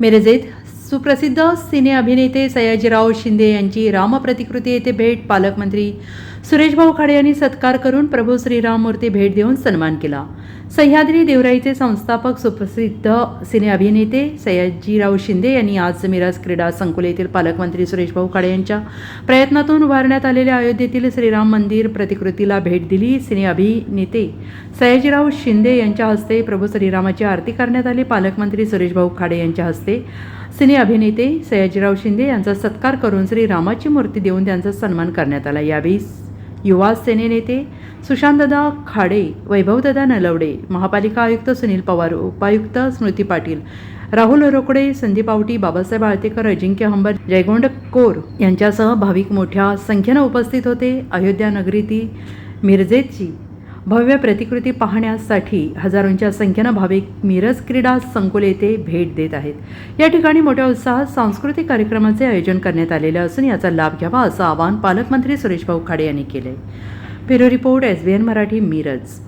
मिरजेत सुप्रसिद्ध सिने अभिनेते सयाजीराव शिंदे यांची रामप्रतिकृती येथे भेट पालकमंत्री सुरेशभाऊ खाडे यांनी सत्कार करून प्रभू श्रीराम मूर्ती भेट देऊन सन्मान केला. सह्याद्री देवराईचे संस्थापक सुप्रसिद्ध सिने अभिनेते सयाजीराव शिंदे यांनी आज मिराज क्रीडा संकुल येथील पालकमंत्री सुरेशभाऊ खाडे यांच्या प्रयत्नातून उभारण्यात आलेल्या अयोध्येतील श्रीराम मंदिर प्रतिकृतीला भेट दिली. सिने अभिनेते सयाजीराव शिंदे यांच्या हस्ते प्रभू श्रीरामाची आरती करण्यात आली. पालकमंत्री सुरेशभाऊ खाडे यांच्या हस्ते सिने अभिनेते सयाजीराव शिंदे यांचा सत्कार करून श्रीरामाची मूर्ती देऊन त्यांचा सन्मान करण्यात आला. यावेळी युवा सेने नेते सुशांतदा खाडे वैभवदादा नलवडे महापालिका आयुक्त सुनील पवार उपायुक्त स्मृती पाटील राहुल रोकडे संदीप आवटी बाबासाहेब आळतेकर अजिंक्य हंबर जयगोंड कोर यांच्यासह भाविक मोठ्या संख्येनं उपस्थित होते. अयोध्या नगरीतील मिरजेची भव्य प्रतिकृती पाहण्यासाठी हजारोंच्या संख्येनं भाविक मिरज क्रीडा संकुल येथे भेट देत आहेत. या ठिकाणी मोठ्या उत्साहात सांस्कृतिक कार्यक्रमाचे आयोजन करण्यात आलेले असून याचा लाभ घ्यावा असं आवाहन पालकमंत्री सुरेशभाऊ खाडे यांनी केले bureau report S B N Marathi Miraj.